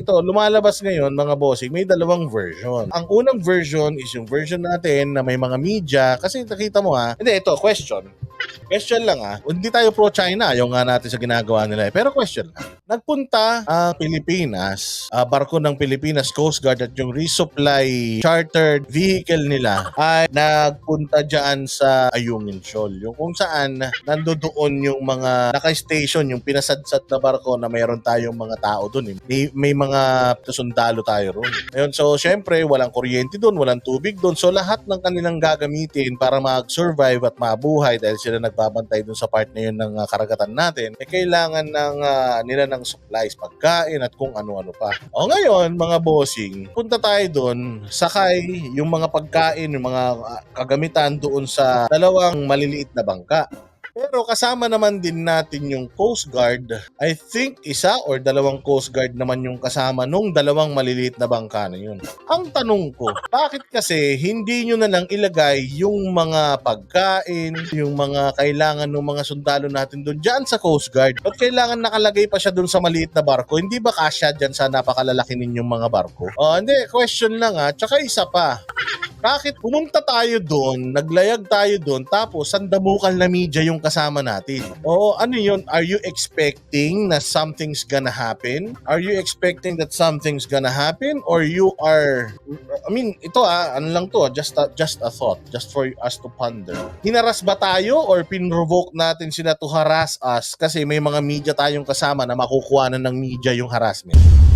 Ito, lumalabas ngayon mga bossing, may dalawang version. Ang unang version is yung version natin na may mga media. Kasi nakita mo ha, hindi, ito, question. Question lang ah. Hindi tayo pro-China, yung nga natin sa ginagawa nila eh. Pero question lang. Nagpunta ang Pilipinas, ah, barko ng Pilipinas Coast Guard at yung resupply chartered vehicle nila ay nagpunta dyan sa Ayungin Shoal. Yung kung saan nandoon yung mga naka-station, yung pinasadsat na barko na mayroon tayong mga tao doon. Eh. May, may mga sundalo tayo roon. Ayun, so syempre, walang kuryente doon, walang tubig doon. So lahat ng kanilang gagamitin para mag-survive at mabuhay dahil sila nagbabantay doon sa part na yun ng ah, karagatan natin, eh kailangan ng ah, nila ng supplies, pagkain at kung ano-ano pa. O ngayon, mga bossing, punta tayo doon, sakay yung mga pagkain, yung mga ah, kagamitan doon sa dalawang maliliit na bangka. Pero kasama naman din natin yung Coast Guard. I think isa or dalawang Coast Guard naman yung kasama nung dalawang maliliit na bangka na yun. Ang tanong ko, bakit kasi hindi nyo na lang ilagay yung mga pagkain, yung mga kailangan ng mga sundalo natin doon dyan sa Coast Guard? Ba't kailangan nakalagay pa siya doon sa maliit na barko? Hindi ba kasya dyan sa napakalalaki ninyong mga barko? Oh, hindi, question lang ha. Tsaka isa pa, bakit pumunta tayo doon, naglayag tayo doon, tapos sandamukan na media yung kasama natin? Oo, ano yun? Are you expecting na something's gonna happen? Are you expecting that something's gonna happen? Or you are, I mean, ito ah, ano lang to, just a, just a thought, just for us to ponder. Hinaras ba tayo or pinrovoke natin sila to harass us kasi may mga media tayong kasama na makukuha na ng media yung harassment?